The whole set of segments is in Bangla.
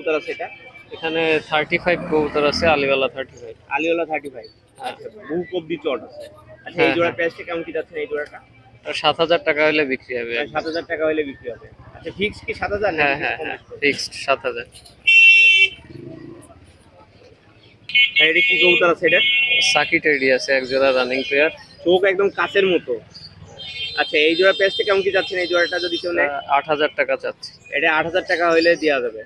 কবুতর আছে এটা? এখানে থার্টি ফাইভ কবুতর আছে আলিওয়ালা থার্টি ফাইভ আলিওলা থার্টি ফাইভ আচ্ছা বহু কবদি চট আছে। আচ্ছা এই হ্যাঁ, জোড়ার হ্যাঁ। প্রাইসটা কেমন কি যাচ্ছে এই জোড়াটা? সাত হাজার টাকা হলে বিক্রি হবে। সাত হাজার টাকা হলে বিক্রি হবে। আচ্ছা ফিক্স কি সাত হাজার হ্যাঁ হ্যাঁ হ্যাঁ ফিক্সড সাত হাজার। এটা কি কবুতর আছে এটা? সাকি টেডি আছে এক জোড়া রানিং প্লেয়ার চোখ একদম কাচের মতো। আচ্ছা এই জোড়া প্রাইসটা কেমন কি যাচ্ছে এই জোড়াটা যদি কেউ নেয়? আট হাজার টাকা চাচ্ছি। এটা আট হাজার টাকা হইলে দেওয়া যাবে।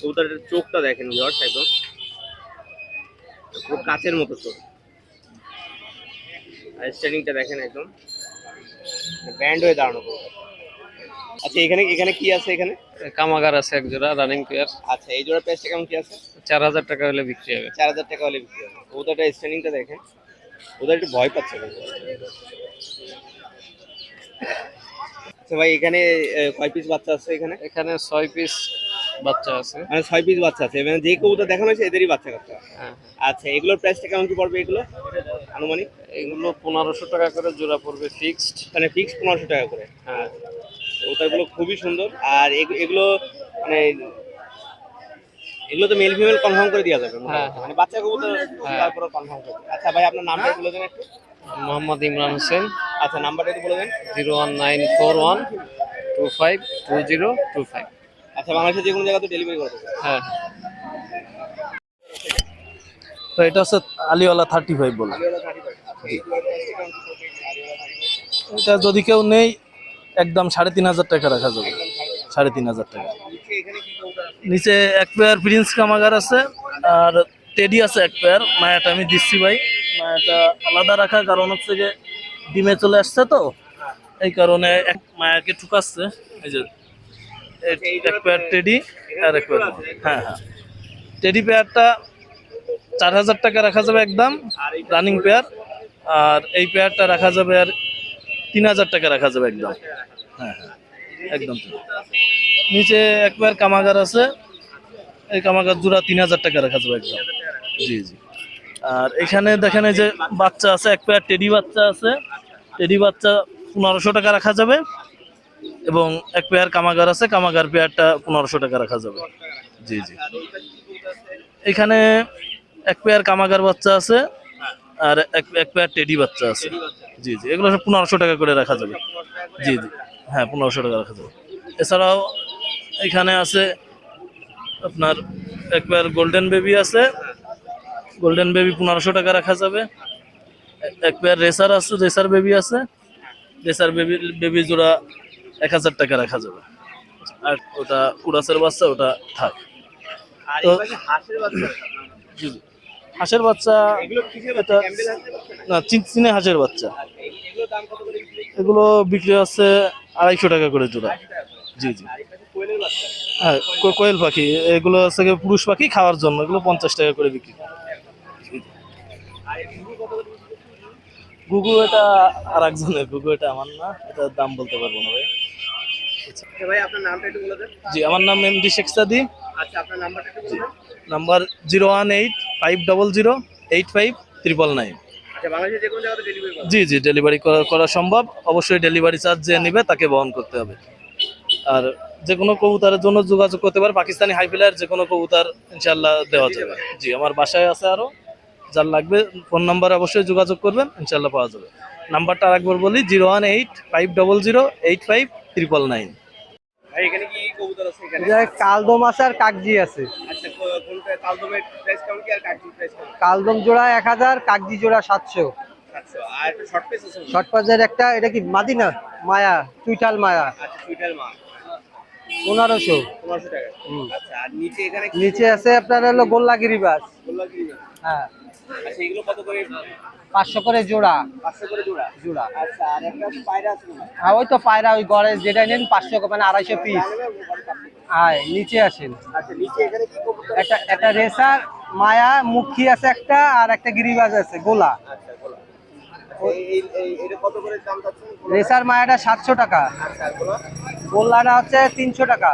কবুতরের চোখটা দেখেন ভিউয়ার্স একদম। খুব কাচের মতো চোখ। আর স্ট্যান্ডিংটা দেখেন একদম। ব্যান্ড হয়ে দাঁড়ানো কবুতর। আচ্ছা এখানে এখানে কি আছে এখানে? কামাগার আছে এক জোড়া রানিং প্লেয়ার আচ্ছা এই জোড়া প্রাইসটা কেমন কি আছে? চার হাজার টাকা হলে বিক্রি হবে। চার হাজার টাকা হলে বিক্রি হবে। কবুতরটা স্ট্যান্ডিংটা দেখেন। ওদের একটু ভয় পাচ্ছে। আচ্ছা ভাই এখানে কয় পিস বাচ্চা আছে এখানে? এখানে ছয় পিস বাচ্চা আছে। মানে ছয় পিস বাচ্চা আছে মানে যে কবুতর দেখানো হয়েছে এদেরই বাচ্চা কাচ্চা। হ্যাঁ আচ্ছা এগুলোর প্রাইসটা কেমন কি পড়বে এগুলো? আনুমানিক? এগুলো পনেরোশো টাকা করে জোড়া পড়বে ফিক্সড মানে পনেরোশো টাকা করে। হ্যাঁ। খুবই সুন্দর। আর এগুলো মানে এগুলো তো মেল ফিমেল কনফার্ম করে দেওয়া যাবে হ্যাঁ, হ্যাঁ। মানে বাচ্চা কবুতর তারপরে কনফার্ম করে আচ্ছা ভাই আপনার নামটা একটু। মোহাম্মদ ইমরান হোসেন। আচ্ছা নাম্বারটা একটু বলে দেন। Zero one nine four one two five two zero two five. আচ্ছা বাংলাদেশের যে কোনো জায়গাতে ডেলিভারি করে হ্যাঁ। তো এটা হচ্ছে আলিওয়ালা থার্টি ফাইভ বলে এটা যদি কেউ নেই একদম সাড়ে তিন হাজার টাকা রাখা যাবে। সাড়ে তিন হাজার টাকা। নিচে এক পেয়ার প্রিন্স কামাগার আছে আর টেডি আছে এক পেয়ার মায়াটা আমি দিচ্ছি ভাই। মায়াটা আলাদা রাখা, কারণ হচ্ছে যে ডিমে চলে আসছে তো। এই কারণে এক মায়াকে ঠুকাচ্ছে। এই যে এক পেয়ার টেডি আর এক পেয়ার হ্যাঁ হ্যাঁ। টেডি পেয়ারটা চার হাজার টাকা রাখা যাবে একদম রানিং পেয়ার আর এই পেয়ারটা রাখা যাবে আর তিন হাজার টাকা রাখা যাবে একদম। হ্যাঁ হ্যাঁ। একদম নিচে এক পেয়ার কামাগার আছে। এই কামাগার জোড়া তিন হাজার টাকা রাখা যাবে একদম। জি জি। আর এখানে দেখেন এই যে বাচ্চা আছে, এক পেয়ার টেডি বাচ্চা আছে। টেডি বাচ্চা পনেরোশো টাকা রাখা যাবে এবং এক পেয়ার কামাগার আছে, কামাগার পেয়ারটা পনেরোশো টাকা রাখা যাবে। জি জি। এখানে এক পেয়ার কামাগার বাচ্চা আছে আর এক এক পেয়ার টেডি বাচ্চা আছে। জি জি। এগুলো সব পনেরোশো টাকা করে রাখা যাবে। জি জি। হ্যাঁ পনেরোশো টাকা রাখা যাবে। এছাড়াও এখানে আছে আপনার এক পেয়ার গোল্ডেন বেবি আছে। গোল্ডেন বেবি পনেরোশো টাকা রাখা যাবে। এক পেয়ার রেসার আছে রেসার বেবি আছে। রেসার বেবি বেবি জোড়া এক হাজার টাকা রাখা যাবে। আর ওটা কুরাসের বাচ্চা ওটা থাক। তো- হাঁসের বাচ্চা জি জি। হাঁসের বাচ্চা এটা না চিন হাঁসের বাচ্চা। এগুলো বিক্রি আছে আড়াইশো টাকা করে জোড়া। জি জি। হ্যাঁ কোয়েল পাখি। এগুলো হচ্ছে পুরুষ পাখি খাওয়ার জন্য। এগুলো পঞ্চাশ টাকা করে বিক্রি আর এই ঘুঘু কত করে বিক্রি গুগু এটা আর একজনের গুগু এটা আমার না এটার দাম বলতে পারব না ভাই। আচ্ছা ভাই আপনার নামটা একটু বলে দেন। জি আমার নাম এম ডি শেখ সাদি। আচ্ছা আপনার নাম্বারটা একটু বলে দেন। Number zero one eight five double zero eight five triple nine. আচ্ছা জি জি ডেলিভারি করা সম্ভব। অবশ্যই ডেলিভারি চার্জ যে নেবে তাকে বহন করতে হবে। আর যে কোনো কবুতরের জন্য যোগাযোগ করতে পারে পাকিস্তানি হাইফিলার যে কোনো কবুতর ইনশাল্লাহ দেওয়া যাবে। জি আমার বাসায় আছে আরও। যার লাগবে ফোন নাম্বারে অবশ্যই যোগাযোগ করবেন ইনশাল্লাহ পাওয়া যাবে। নাম্বারটা আরেকবার বলি zero one eight five double zero eight five triple nine. এখানে কি কবুতর আছে এখানে? যে কালদম আছে আর কাকজি আছে। আচ্ছা কালদম জোড়া এক হাজার কাকজি জোড়া সাতশো। আচ্ছা আর একটা শর্ট পিস আছে শর্ট পাজের একটা এটা কি মাদিনা? মায়া চুইটাল মায়া। আচ্ছা পনেরোশো। পনেরোশো টাকা। আচ্ছা আর নিচে এখানে কি নিচে আছে আপনার হলো গোল্লাগিরি বাস। হ্যাঁ। আচ্ছা এগুলো কত করে? পাঁচশো করে জোড়া। পাঁচশো করে জোড়া? জোড়া। আচ্ছা আর একটা পায়রা আছে হ্যাঁ ওই তো পায়রা ওই গড়ে যেটা নেন পাঁচশো মানে আড়াইশো পিস হ্যাঁ নিচে আসেন। আচ্ছা নিচে এখানে কি কবুতর? একটা একটা রেসার মায়া মুখী আছে একটা আর একটা গিরিবাজ আছে গোলা। রেসার মায়াটা সাতশো টাকা। আচ্ছা গোল্লাটা হচ্ছে তিনশো টাকা।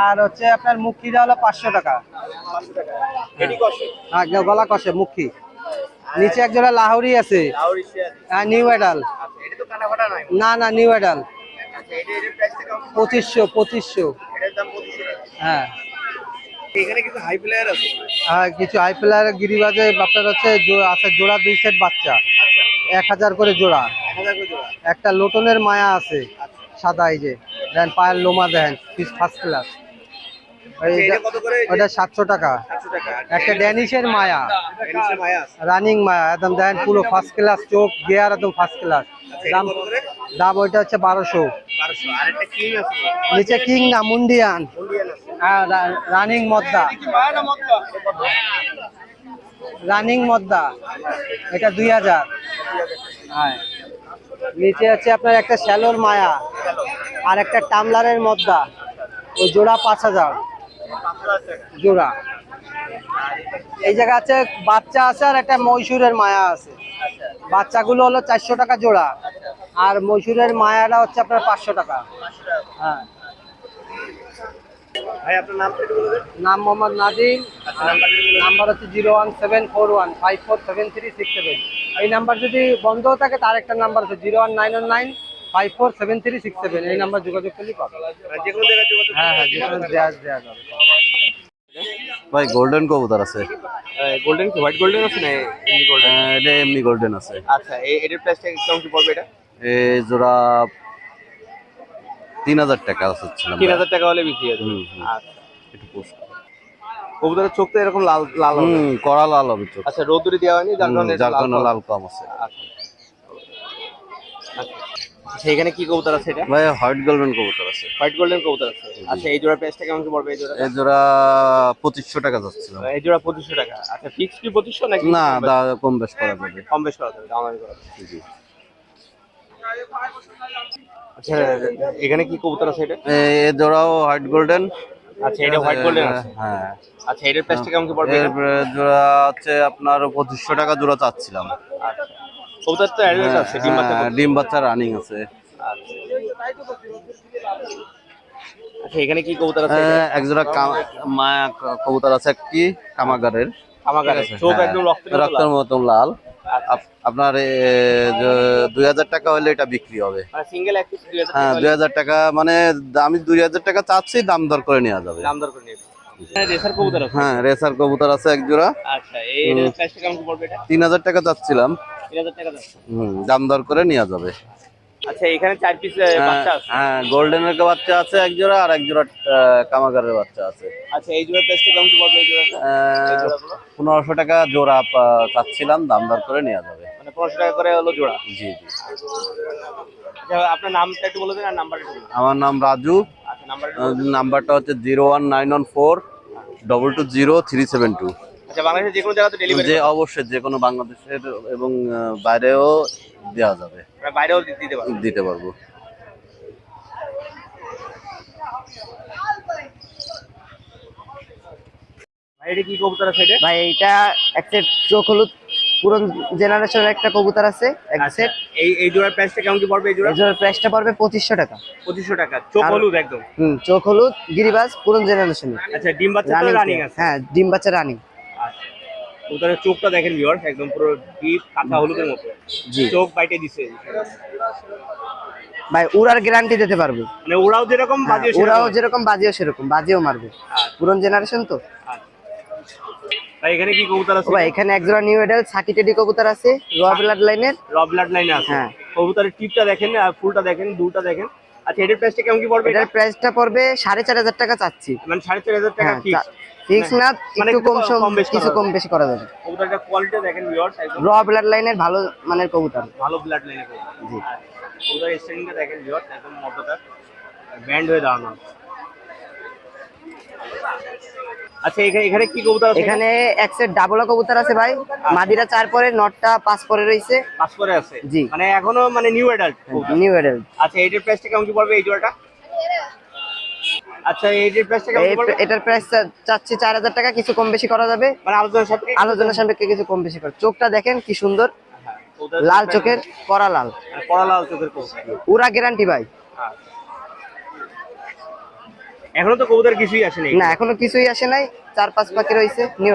আর হচ্ছে আপনার মুখিটা হলো পাঁচশো টাকা। হ্যাঁ গলা কষে মুখী। নিচে এক জোড়া লাহোরি আছে। হ্যাঁ নিউ এডাল আচ্ছা না না নিউ এডাল আচ্ছা পঁচিশশো পঁচিশশো। টাকা। হ্যাঁ। কিছু হাই প্লেয়ার গিরিবাজে আপনার হচ্ছে আছে জোড়া দুই সেট বাচ্চা। এক হাজার করে জোড়া। একটা লোটনের মায়া আছে সাদা এই যে দেন পায়ের লোমা দেন পিস ফার্স্ট ক্লাস আচ্ছা, ওটা সাতশো টাকা। একটা ড্যানিশের মায়া। রানিং মায়া একদম পুরো ফার্স্ট ক্লাস চোখ গিয়ার একদম ফার্স্ট ক্লাস আচ্ছা, দাম দাম ওইটা হচ্ছে বারোশো। একটা নিচে কিং না মুন্ডিয়ান। হ্যাঁ রানিং মদ্দা? রানিং মদ্দা। এটা দুই হাজার। হ্যাঁ। নিচে হচ্ছে আপনার একটা শ্যালোর মায়া আর একটা টামলারের মদ্দা। ওই জোড়া পাঁচ হাজার। জোড়া। এই জায়গা আছে বাচ্চা আছে আর একটা মহীশূরের মায়া আছে। বাচ্চাগুলো হলো চারশো টাকা জোড়া। আর মহীশূরের মায়াটা হচ্ছে আপনার পাঁচশো টাকা। হ্যাঁ। ভাই আপনার নাম নাম মোহাম্মদ নাদিম নাম্বার হচ্ছে zero one seven four one five four seven three six seven. এই নাম্বার যদি বন্ধ থাকে তার একটা নাম্বার আছে zero one nine one nine five four seven three six seven. এই নাম্বার যোগাযোগ করলেই পাবে হ্যাঁ হ্যাঁ যেখানে দেওয়া দেওয়া যাবে। ভাই গোল্ডেন কবুতর আছে। গোল্ডেন কি হোয়াইট গোল্ডেন আছে না এমনি গোল্ডেন এটা এমনি গোল্ডেন আছে। আচ্ছা এই এটার প্রাইসটা কেমন কি পড়বে এটা? এই জোড়া তিন হাজার টাকা চাচ্ছিলাম তিন হাজার টাকা হলে বিক্রি হবে। আচ্ছা। একটু পোস্ট কবুতরের চোখ তো এরকম লাল লাল হুম কড়া লাল হবে চোখ। আচ্ছা রোদুরি দেওয়া হয়নি যার কারণে যার লাল কারণে লাল কম আছে। আচ্ছা। আচ্ছা। কি কবুতর আছে এটা? ভাই হোয়াইট গোল্ডেন কবুতর আছে। হোয়াইট গোল্ডেন কবুতর আছে। আচ্ছা এই জোড়ার প্রাইসটা কেমন কি পড়বে এই জোড়া এই জোড়া টাকা যাচ্ছিলাম এই জোড়া পঁচিশশো টাকা। আচ্ছা ফিক্স কি নাকি না কম বেশ? দা কম বেশ করা যাবে। কম বেশ করা যাবে দামাদামি করা জি। আচ্ছা এখানে কি কবুতর আছে এটা? এই জোড়াও হোয়াইট গোল্ডেন আচ্ছা এটা হোয়াইট গোল্ডেন আছে। হ্যাঁ। আচ্ছা এটার প্রাইসটা কেমন কি পড়বে? জোড়া হচ্ছে আপনার পঁচিশশো টাকা জোড়া চাচ্ছিলাম। আচ্ছা কবুতর তো আছে ডিম বাচ্চা হ্যাঁ, ডিম বাচ্চা রানিং আছে। আচ্ছা আচ্ছা এখানে কি কবুতর আছে? হ্যাঁ, এক জোড়া মায়া ক- কবুতর আছে একটি কামাগারের। আমাকে চোখ হ্যাঁ, একদম রক্তের মতো লাল। আচ্ছা। আপ- আপনার দুই হাজার টাকা হলে এটা বিক্রি হবে। মানে হ্যাঁ দুই হাজার টাকা মানে আমি দুই হাজার টাকা চাচ্ছি দাম দর করে নেওয়া যাবে। দাম দর করে হ্যাঁ রেসার কবুতর আছে এক জোড়া। আচ্ছা তিন হাজার টাকা চাচ্ছিলাম। দাম দর করে নেওয়া যাবে। আচ্ছা এখানে চার পিস বাচ্চা আছে? হ্যাঁ গোল্ডেনের বাচ্চা আছে এক জোড়া আর এক জোড়া আহ, কামাগারের বাচ্চা আছে। আচ্ছা এই জোড়ার প্রাইসটা কেমন পড়বে এই জোড়াটা? পনেরোশো টাকা জোড়া চাচ্ছিলাম দাম দর করে নেওয়া যাবে। মানে পনেরোশো টাকা করে হলো জোড়া? জি জি। আচ্ছা আপনার নামটা একটু বলে দিন আর নাম্বার একটু বলে দিন। আমার নাম রাজু। নাম্বারটা হচ্ছে zero one nine one four double two zero three seven two আচ্ছা বাংলাদেশের যে কোনো জায়গাতে ডেলিভারি যে অবশ্যই যে কোনো বাংলাদেশের এবং বাইরেও দেওয়া যাবে। বাইরেও দিতে পারবেন দিতে পারব। ভাই এটা কি কবুতর আছে এটা? ভাই এইটা এক চোখ হলুদ পুরন জেনারেশনের একটা কবুতর আছে এক আচ্ছা সেট এই এই জোড়ার প্রাইসটা কেমন কি পড়বে এই জোড়া জোড়ার প্রাইসটা পড়বে পঁচিশশো টাকা। চোখ হলুদ একদম। হুম চোখ হলুদ গিরিবাজ পুরন জেনারেশনের আচ্ছা ডিম বাচ্চা তো রানিং আছে। হ্যাঁ ডিম বাচ্চা রানিং কবুতরের চোখটা দেখেন ভিউয়ার্স একদম পুরো ডিপ কাঁচা হলুদের মতো। চোখ বাইটে দিছে। ভাই উড়ার গ্যারান্টি দিতে পারবে। মানে ওরাও যেরকম হ্যাঁ, ওরাও যেরকম বাজিও সেরকম বাজিও মারবে। পুরন জেনারেশন তো। ভাই এখানে কি কবুতর আছে? ভাই এখানে এক নিউ এডাল সাকি টেডি কবুতর আছে র ব্লাড লাইনের র ব্লাড লাইনে আছে। হ্যাঁ। কবুতরের টিপটা দেখেন আর ফুলটা দেখেন দুটা দেখেন। আচ্ছা এটার প্রাইসটা কেমন কি পড়বে এটার প্রাইসটা পড়বে সাড়ে চার হাজার টাকা চাচ্ছি। মানে সাড়ে চার হাজার টাকা হ্যাঁ ফিক্স ফিক্স না মানে একটু কম সম কিছু কম বেশি করা যাবে। কবুতরটা কোয়ালিটি দেখেন ভিউয়ার্স একদম র ব্লাড লাইনের ভালো মানের কবুতর। ভালো ব্লাড লাইনে জি। কবুতরের স্ট্যান্ডিংটা দেখেন ভিউয়ার্স একদম মর্যাদার। ব্যান্ড হয়ে দাঁড়ানো আচ্ছা এখানে এখানে কি কবুতর আছে? এখানে এক সেট ডাবল কবুতর আছে ভাই। মাদিরা চার পরে নটটা পাঁচ পরে রয়েছে। আছে। জি। মানে এখনও মানে নিউ অ্যাডাল্ট নিউ এডাল আচ্ছা এটার প্রাইসটা কেমন কি পড়বে এই জোড়াটা? আচ্ছা কি পড়বে? এটার প্রাইস চাচ্ছি চার হাজার টাকা কিছু কম বেশি করা যাবে। মানে আলোচনা সাপেক্ষে কিছু কম? বেশি করে চোখটা দেখেন কি সুন্দর। লাল চোখের কড়া লাল। মানে পড়া লাল চোখের উড়া গ্যারান্টি ভাই। এখনও তো কবুতর কিছুই আসেনি। না এখনও কিছুই আসে নাই। চার পাঁচ পাখি রয়েছে নিউ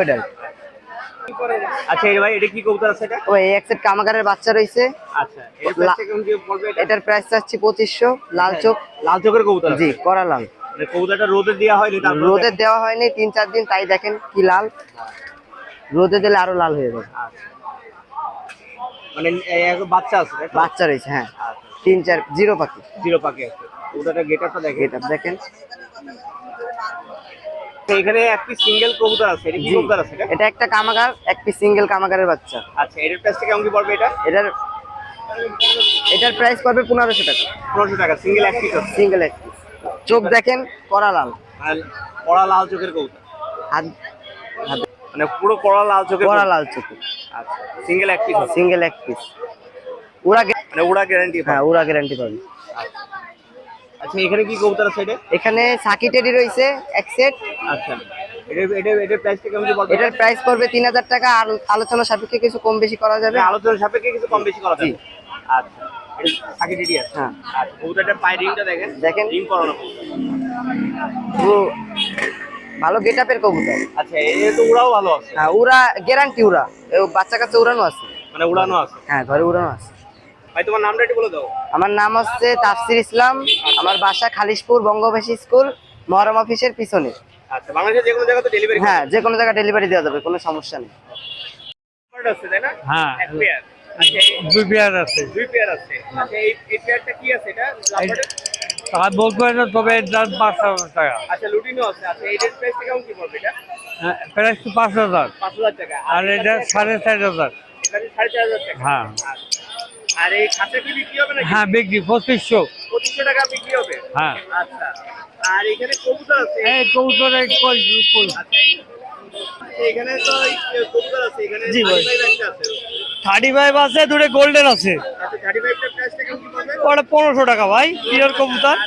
আচ্ছা এই ভাই এটা কি কবুতর আছে এটা? ওই এক সেট কামাগারের বাচ্চা রয়েছে। আচ্ছা এটার প্রাইস চাচ্ছি পঁচিশশো লাল চোখ। লাল চোখের কবুতর জি কড়া লাল। মানে কবুতরটা রোদে দেওয়া হয়নি রোদে দেওয়া হয়নি তিন চার দিন তাই দেখেন কি লাল। রোদে দিলে আরও লাল হয়ে যাবে। মানে বাচ্চা আছে বাচ্চা রয়েছে হ্যাঁ। তিন চার জিরো পাখি। জিরো পাখি আছে। কবুতরটা এটা দেখেন। এখানে একটি সিঙ্গেল কবুতর আছে এটা কি কবুতর আছে এটা? একটা কামাগার একটি সিঙ্গেল কামাগারের বাচ্চা। আচ্ছা এটার প্রাইসটা কেমন কি পড়বে এটা? এটার এটার প্রাইস পড়বে পনেরোশো টাকা। পনেরোশো টাকা সিঙ্গেল এক পিস সিঙ্গেল এক। চোখ দেখেন কড়া লাল। কড়া লাল চোখের কবুতর? মানে পুরো কড়া লাল চোখের কড়া লাল চোখ। আচ্ছা সিঙ্গেল এক পিস সিঙ্গেল এক পিস ওরা মানে ওরা গ্যারান্টি হ্যাঁ ওরা গ্যারান্টি পাবে। আচ্ছা। এখানে কি কবুতর আছে এখানে সাকি টেডি রয়েছে এক সেট আচ্ছা এটা এটা এটার প্রাইস পড়বে তিন হাজার টাকা আর আলোচনা সাপেক্ষে কিছু কম বেশি করা যাবে। আলোচনা সাপেক্ষে কিছু কম বেশি করা যাবে? আচ্ছা। টিডি আছে। হ্যাঁ। আচ্ছা কবুতরটার পায়ে রিংটা দেখেন। দেখেন। রিং করানো পুরো ভালো গেট আপের কবুতর। আচ্ছা এটা তো উড়াও ভালো আছে। হ্যাঁ ওরা গ্যারান্টি এ বাচ্চা কাচ্চা উড়ানো আছে। মানে উড়ানো আছে। হ্যাঁ ঘরে উড়ানো আছে। ভাই তোমার নামটা একটু বলে দাও। আমার নাম হচ্ছে তাফসির ইসলাম। আমার বাসা খালিশপুর বঙ্গবাসী স্কুল মহরম অফিসের পিছনে। আচ্ছা বাংলাদেশের যে কোনো জায়গাতে ডেলিভারি হ্যাঁ যে কোনো জায়গায় ডেলিভারি দেওয়া যাবে কোনো সমস্যা নেই। তাই না? হ্যাঁ দুই পেয়ার আছে। দুই পেয়ার আছে। আচ্ছা এই পেয়ারটা কি আছে এটা? আর বলতে পারি না তবে এর দাম পাঁচ হাজার টাকা। আচ্ছা লুটিনো আছে। আচ্ছা এইটার প্রাইসটা কেমন কি পড়বে এটা? প্রাইস পাঁচ হাজার। পাঁচ হাজার টাকা। আর এটা সাড়ে চার হাজার। সাড়ে চার হাজার টাকা। হ্যাঁ। আচ্ছা। আর এই খাঁচা কি বিক্রি হবে নাকি? হ্যাঁ বিক্রি পঁচিশশো। পঁচিশশো টাকা বিক্রি হবে? হ্যাঁ। আচ্ছা। আর এখানে কবুতর আছে? এই কবুতরে কই কই? এই- এখানে তো কবুতর আছে। এখানে জি ভাই। একটা আছে। থার্টি ফাইভ আছে, দুটো গোল্ডেন আছে ওটা পনেরোশো টাকা ভাই পিওর কবুতর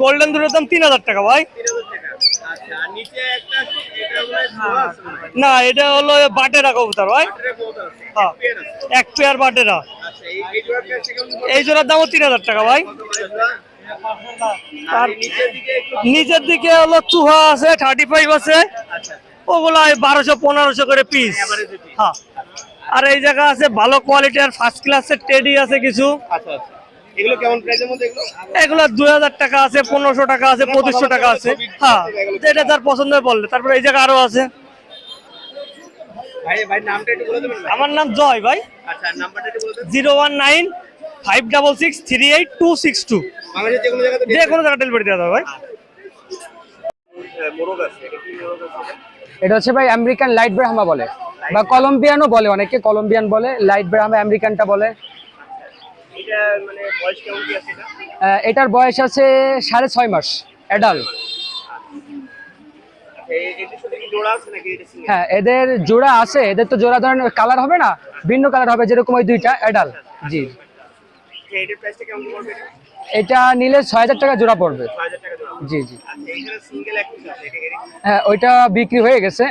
গোল্ডেন দুটোর দাম তিন হাজার টাকা ভাই। না, এটা হলো বাটেরা কবুতর ভাই হ্যাঁ এক পেয়ার বাটেরা এই জোড়ার দামও তিন হাজার টাকা ভাই? আর নিচের দিকে হলো চুহা আছে থার্টি ফাইভ আছে ওগুলো বারোশো, পনেরোশো করে পিস। হ্যাঁ আর এই জায়গা আছে ভালো কোয়ালিটি আর ফার্স্ট ক্লাসের টেডি আছে কিছু। আচ্ছা আচ্ছা। এগুলো কেমন প্রাইসের মধ্যে এগুলো? এগুলো দুই হাজার টাকা আছে টাকা আছে টাকা আছে। হ্যাঁ যেটা তার পছন্দ বললে। তারপরে এই জায়গা আরও আছে। ভাই ভাই নামটা একটু বলে দেবেন আমার নাম জয় ভাই। আচ্ছা নাম্বারটা একটু বলে যে কোনো জায়গাতে যে কোনো জায়গায় ডেলিভারি দেওয়া যাবে ভাই। মোরগ আছে এটা কি মোরগ আছে? এটা হচ্ছে ভাই আমেরিকান লাইট ব্রাহ্মা বলে। বা কলম্বিয়ানও বলে অনেকে কলম্বিয়ান বলে লাইট ব্রাহ্মা আমেরিকানটা বলে। মানে এটার বয়স আছে সাড়ে ছয় মাস অ্যাডাল্ট আচ্ছা, হ্যাঁ এদের জোড়া আছে এদের তো জোড়া ধরনের কালার হবে না ভিন্ন কালার হবে যেরকম ওই দুইটা অ্যাডাল্ট জি। এটা নিলে ছয় হাজার টাকা জোড়া পড়বে। 6000 টাকা জোড়া জি জি। আচ্ছা পিস হ্যাঁ ওইটা বিক্রি হয়ে গেছে।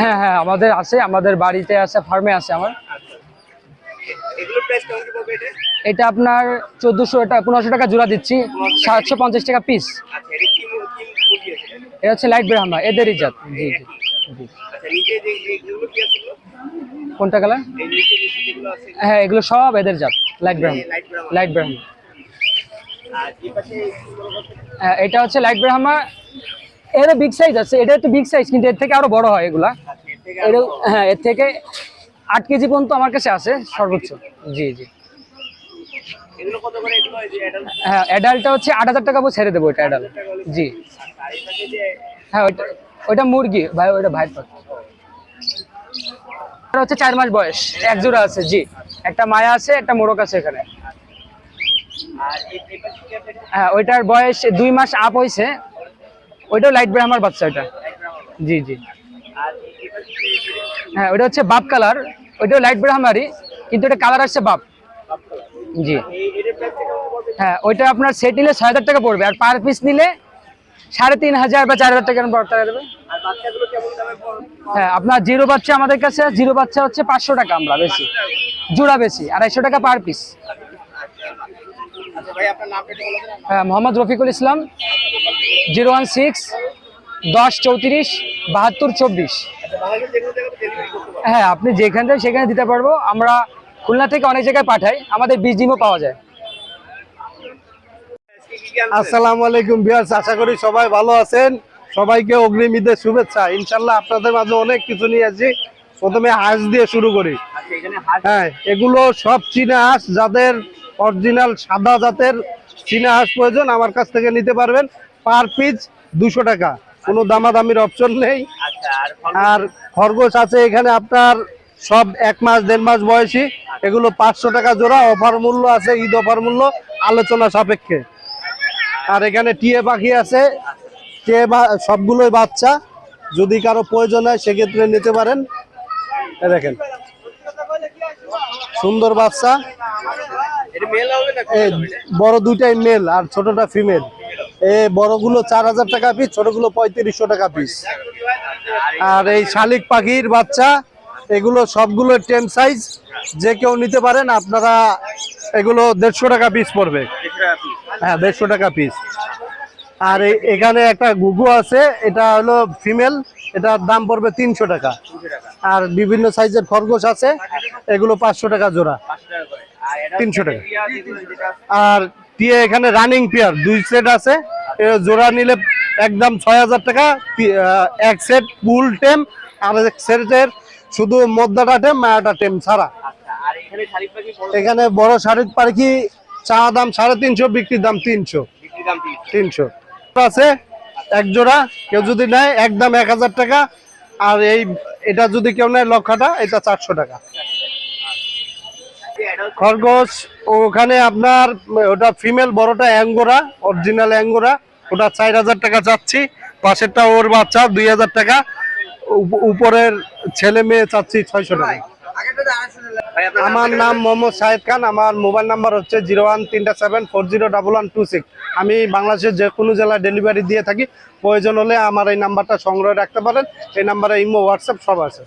হ্যাঁ হ্যাঁ আমাদের আছে আমাদের বাড়িতে আছে ফার্মে আছে আমার। আচ্ছা। এটা? আপনার চোদ্দোশো এটা পনেরোশো টাকা জোড়া দিচ্ছি সাতশো পঞ্চাশ টাকা পিস আচ্ছা আছে এটা? এটা হচ্ছে লাইট ব্রাহ্মা এদেরই জাত জি জি। জি কোনটা কালার হ্যাঁ এগুলো সব এদের জাত light Brahma light brown Brahma এটা হচ্ছে লাইট ব্রাহ্মা এর বিগ সাইজ আছে এটা একটু বিগ সাইজ কিন্তু এর থেকে আরও বড় হয় এগুলা। হ্যাঁ এর থেকে আট কেজি পর্যন্ত আমার কাছে আছে সর্বোচ্চ। জি জি। অ্যাডাল্ট হ্যাঁ অ্যাডাল্টটা হচ্ছে আট হাজার টাকা ছেড়ে দেবো এটা অ্যাডাল্ট জি। হ্যাঁ ওইটা ওইটা মুরগি ভাই ওইটা ভাই এটা হচ্ছে চার মাস বয়স। এক জোড়া আছে, জি। একটা মায়া আছে, একটা মোরক আছে এখানে। আর? হ্যাঁ ওইটার বয়স দুই মাস আপ হয়েছে ওইটাও লাইট ব্রাহ্মার বাচ্চা ওইটা। জি জি। আর হ্যাঁ ওইটা হচ্ছে বাপ কালার ওইটাও লাইট ব্রাহ্মারই কিন্তু এটা কালার আসছে বাপ। জি। হ্যাঁ ওইটা আপনার সেট নিলে ছয় হাজার টাকা পড়বে। আর পার পিস নিলে সাড়ে তিন হাজার বা চার হাজার টাকা টাকা হ্যাঁ আপনার জিরো বাচ্চা আমাদের কাছে জিরো বাচ্চা হচ্ছে পাঁচশো টাকা আমরা বেশি। জোড়া বেশি আড়াইশো টাকা পার পিস আচ্ছা ভাই আপনার নামটা একটু বলে দেন। হ্যাঁ Mohammad Rafiqul Islam zero one six দশ চৌত্রিশ বাহাত্তর চব্বিশ। আচ্ছা হ্যাঁ আপনি যেখান থেকে সেখানে দিতে পারব। আমরা খুলনা থেকে অনেক জায়গায় পাঠাই আমাদের বীজ ডিমও পাওয়া যায়। আসসালামু আলাইকুম বিয়ার্স আশা করি সবাই ভালো আছেন। সবাইকে অগ্রিম ঈদের শুভেচ্ছা। ইনশাল্লাহ আপনাদের মাঝে অনেক কিছু নিয়ে আসি। প্রথমে হাঁস দিয়ে শুরু করি। আচ্ছা হ্যাঁ এগুলো সব চীনা হাঁস যাদের অরিজিনাল সাদা জাতের চীনা হাঁস প্রয়োজন আমার কাছ থেকে নিতে পারবেন। পার পিস দুশো টাকা। কোনো দামাদামির অপশন নেই। আচ্ছা আর আর খরগোশ আছে এখানে আপনার সব এক মাস দেড় মাস বয়সী। এগুলো পাঁচশো টাকা জোড়া অফার মূল্য আছে ঈদ অফার মূল্য আলোচনা সাপেক্ষে। আর এখানে টিয়ে পাখি আছে। টিয়ে বা- সবগুলোই বাচ্চা যদি কারও প্রয়োজন হয় সেক্ষেত্রে নিতে পারেন। দেখেন। সুন্দর বাচ্চা। বড় দুইটাই মেল আর ছোটটা ফিমেল এ বড়গুলো চার হাজার টাকা পিস ছোটগুলো পঁয়ত্রিশশো টাকা পিস আর এই শালিক পাখির বাচ্চা এগুলো সবগুলো টেন সাইজ যে কেউ নিতে পারেন আপনারা এগুলো দেড়শো টাকা পিস পড়বে। হ্যাঁ দেড়শো টাকা পিস আর এখানে একটা গুগু আছে, এটা হলো ফিমেল, এটার দাম পড়বে তিনশো টাকা। আর বিভিন্ন সাইজের খরগোশ আছে, এগুলো পাঁচশো টাকা জোড়া। তিনশো টাকা। আর টিয়ে এখানে রানিং পেয়ার, দুই সেট আছে। জোড়া নিলে একদম ছয় হাজার টাকা এক সেট ফুল টেম, আর এক সেটের শুধু মদ্দাটা টেম, মায়াটা টেম ছাড়া। এখানে বড় শাড়ির পাখি চা দাম সাড়ে তিনশো, বিক্রির দাম তিনশো। তিনশো। আছে, এক জোড়া, কেউ যদি নেয় একদম এক হাজার টাকা, আর এই, এটা যদি কেউ নেয় লক্ষাটা, এটা চারশো টাকা। খরগোশ, ওখানে আপনার, ওটা ফিমেল, বড়টা অ্যাঙ্গোরা, অরিজিনাল অ্যাঙ্গোরা, ওটা চার হাজার টাকা চাচ্ছি, পাশেরটা ওর বাচ্চা দুই হাজার টাকা, উপ- উপরের ছেলে মেয়ে চাচ্ছি ছয়শো টাকা। আমার নাম মোহাম্মদ শাহেদ খান। আমার মোবাইল নাম্বার হচ্ছে জিরো ওয়ান তিনটা seven four zero double one two six. আমি বাংলাদেশের যে কোনো জেলায় ডেলিভারি দিয়ে থাকি। প্রয়োজন হলে আমার এই নাম্বারটা সংগ্রহ রাখতে পারেন। এই নাম্বারে ইমো হোয়াটসঅ্যাপ সব আছে।